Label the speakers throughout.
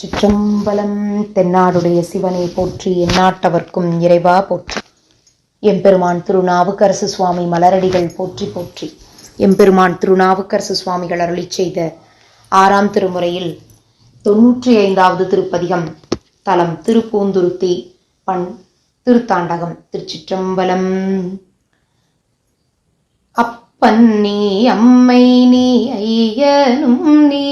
Speaker 1: சிற்றம்பலம் தென்னாடுடைய சிவனை போற்றி எந்நாட்டவர்க்கும் இறைவா போற்றி. எம்பெருமான் திருநாவுக்கரசு சுவாமி மலரடிகள் போற்றி போற்றி. எம்பெருமான் திருநாவுக்கரசு சுவாமிகள் அருளி செய்த ஆறாம் திருமுறையில் தொன்னூற்றி ஐந்தாவது திருப்பதிகம் தலம் திருப்பூந்துருத்தி பண் திருத்தாண்டகம் திருச்சிற்றம்பலம். அப்பன் நீ அம்மை நீ ஐயனும் நீ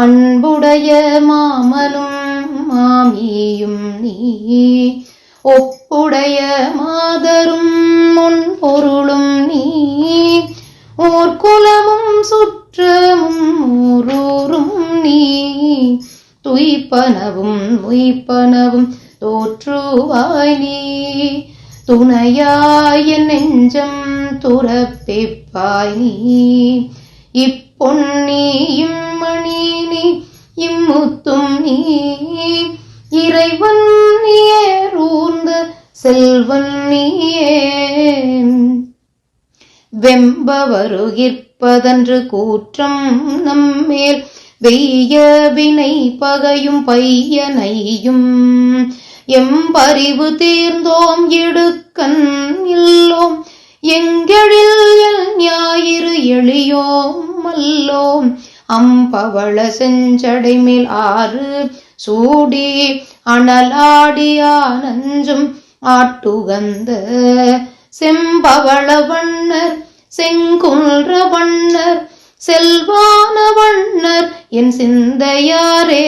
Speaker 1: அன்புடைய மாமலும் மாமியும் நீ. ஒப்புடைய மாதரும் முன் பொருளும் நீ. ஓர்குலமும் சுற்றமும் ஊரூரும் நீ. துய்ப்பனவும் உய்ப்பனவும் தோற்றுவாய் நீ. துணையாய நெஞ்சம் துறப்பிப்பாய் நீ. இப்பொன்னியும் மணினி இம்முத்தும் நீ இறைவன் நீரூர்ந்த செல்வன் நீயே வெம்ப வருகிற்பதன்று கூற்றம் நம்மேல் வெய்ய வினை பகையும் பையனையும். எம்பறிவு தீர்ந்தோம் இடுக்கன் இல்லோம். எங்கெழில் ஞாயிறு எளியோம். மல்லோம் அம்பவள செஞ்சடைமேல் ஆறு சூடி அனலாடி ஆனஞ்சும் ஆட்டுகந்த செம்பவள வண்ணர் செங்குன்ற வண்ணர் செல்வான வண்ணர் என் சிந்தையாரே.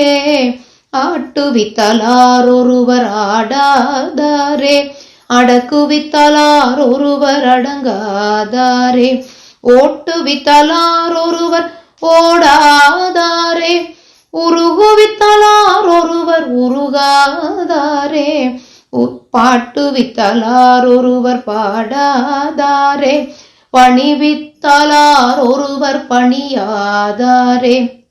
Speaker 1: ஆட்டுவித்தலார் ஒருவர் ஆடாதாரே அடக்குவித்தலார் ஒருவர் அடங்காதாரே. ஓட்டுவித்தலார் ஒருவர் ஓடாதாரே. உருகுவித்தலார் ஒருவர் உருகாதாரே. பாட்டுவித்தலார் ஒருவர் பாடாதாரே. பணிவித்தலார் ஒருவர் பணியாதாரே.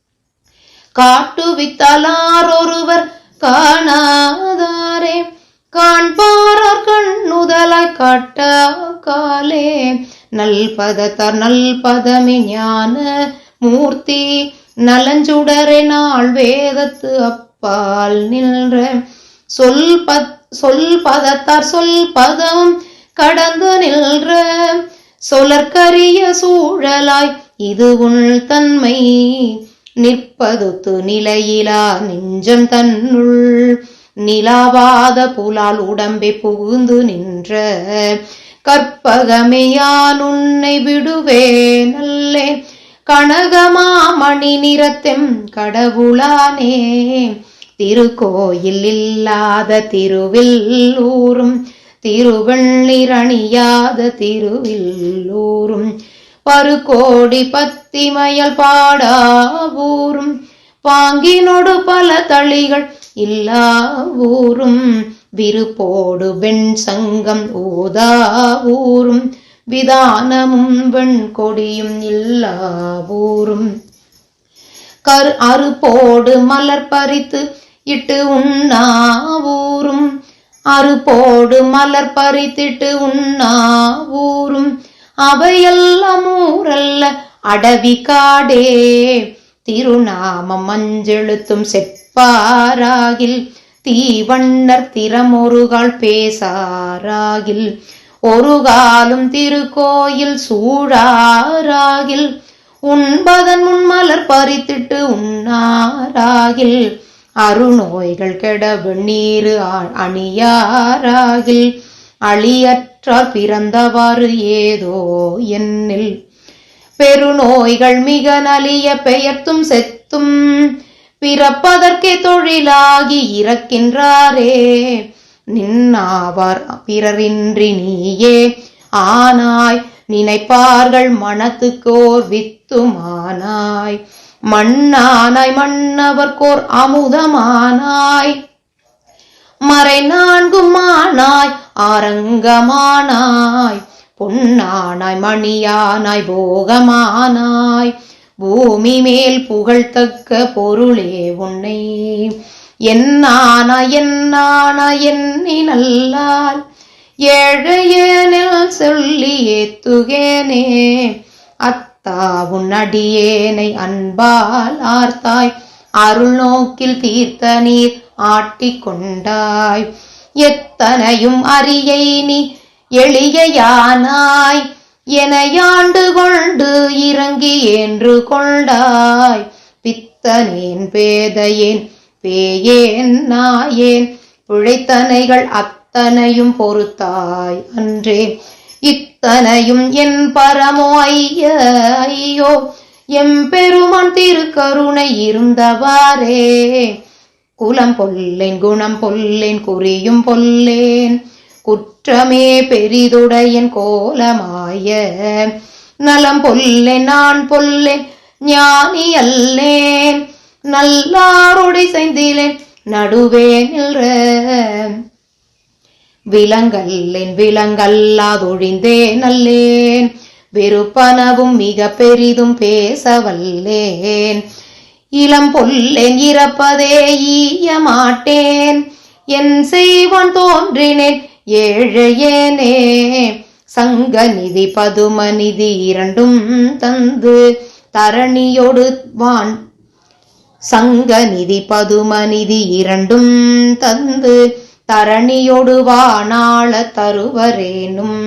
Speaker 1: காட்டுவித்தலார் ஒருவர் காணாதாரே. காண்பாரார் கண்ணுதலாய் காட்ட நல்பதத்தார் நல்பதமே ஞான மூர்த்தி நலஞ்சுடரை நாள் வேதத்து அப்பால் நின்ற சொல் பத் சொல் பதத்தார் சொல் பதம் கடந்து நின்ற சொலற்கரிய சூழலாய் இது உள் தன்மை. நிற்பதுத்து நிலையிலா நெஞ்சம் தன்னுள் நிலாவாத புலால் உடம்பை புகுந்து நின்ற கற்பகமையான் உன்னை விடுவே நல்லேன் கனகமாமணி நிறத்தெம் கடவுளானே. திருக்கோயில் இல்லாத திருவில்லூரும் திருவள்ளிரணியாத திருவில்லூரும் பருக்கோடி பத்திமயல் பாடாவூரும் பாங்கினோடு பல தளிகள் இல்லா ஊரும் விருப்போடு வெண் சங்கம் ஊதா ஊரும். விதானமும் வெண்கொடியும் இல்லா ஊரும். கரு அறுப்போடு மலர் பறித்து இட்டு உண்ணாவூரும் அறுப்போடு மலர் பறித்திட்டு உண்ணாவூரும் அவையெல்லாம் ஊரல்ல அடவி காடே. திருநாமம் மஞ்செழுத்தும் செப்பாராகில் தீவண்ணர் திறமொருகால் பேசாராகில் ஒரு காலும் திருக்கோயில் சூழாராகில் உண்பதன் முன்மலர் பறித்திட்டு உண்ணாராகில் அருநோய்கள் கெட வெண்ணீரு அணியாராகில் அழியற்றால் பிறந்தவாறு ஏதோ என்னில் பெருநோய்கள் மிக நலிய பெயர்த்தும் செத்தும் பிறப்பதற்கே தொழிலாகி இறக்கின்றாரே. நின்னாவார் பிறரின்றி நீயே. ஆனாய் நினைப்பார்கள் மனத்துக்கோர் வித்துமானாய். மண்ணானாய் மன்னவர்கோர் அமுதமானாய். மறை நான்குமானாய் ஆரங்கமானாய். பொன்னானாய் மணியானாய் போகமானாய். பூமி மேல் புகழ்த்தக்க பொருளே உன்னை. என்னான என்னான எண்ணி நல்லால். ஏழையேனில் சொல்லி ஏத்துகேனே. அத்தா உன் அடியேனை அன்பால் ஆர்த்தாய். அருள் நோக்கில் தீர்த்த நீர் ஆட்டிக்கொண்டாய் எத்தனையும் அரியை நீ எளியானாய் எனையாண்டு கொண்டு இறங்கி என்று கொண்டாய். பித்தனேன் பேதையேன் பேயேன் நாயேன் பிழைத்தனைகள் அத்தனையும் பொறுத்தாய் அன்றே. இத்தனையும் என் பரமோ ஐய ஐயோ எம்பெருமான் திருக்கருணை இருந்தவாறே. குலம் பொல்லேன் குணம் பொல்லேன் குறியும் பொல்லேன். குற்றமே பெரிதுடையன் கோலமாய. நலம் பொல்லே நான் பொல்லேன் ஞானி அல்லேன். நல்லாருடை செய்திலேன் நடுவே நின்ற விலங்கல்லேன் விலங்கல்லாதொழிந்தேன் அல்லேன் வெறுப்பனவும் மிக பெரிதும் பேசவல்லேன். இளம் பொல்லேன் இறப்பதே ஈய மாட்டேன் என் செய்வன் தோன்றினேன் ஏழையேனே. சங்க நிதி பதும நிதி இரண்டும் தந்து தரணியோடு வான். சங்க நிதி பதும நிதி இரண்டும் தந்து தரணியொடு வாணாள தருவரேனும்.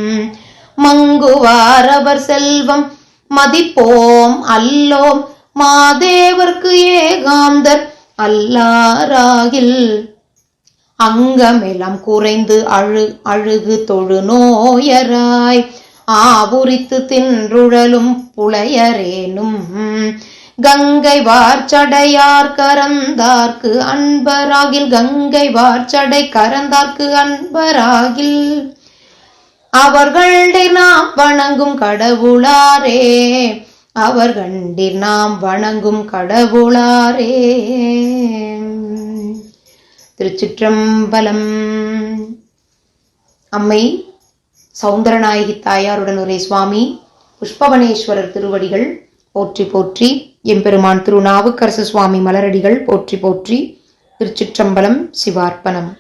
Speaker 1: மங்குவாரவர் செல்வம் மதிப்போம் அல்லோம். மாதேவர்க்கு ஏகாந்தர் அல்லாராகில் அங்கமெல்லாம் குறைந்து அழு அழுகு தொழு நோயராய். ஆவுரித்து தின்றுழலும் புலையரேனும். கங்கை வார்ச்சடையார் கரந்தார்க்கு அன்பராகில். கங்கை வார்ச்சடை கரந்தார்க்கு அன்பராகில். அவர்கள்டை நாம் வணங்கும் கடவுளாரே. அவர்கண்டில் நாம் வணங்கும் கடவுளாரே. திருச்சிற்றம்பலம். அம்மை சௌந்தரநாயகி தாயாருடன் ஒரே சுவாமி புஷ்பவனேஸ்வரர் திருவடிகள் போற்றி போற்றி எம்பெருமான் திருநாவுக்கரசு சுவாமி மலரடிகள் போற்றி போற்றி திருச்சிற்றம்பலம் சிவார்ப்பணம்.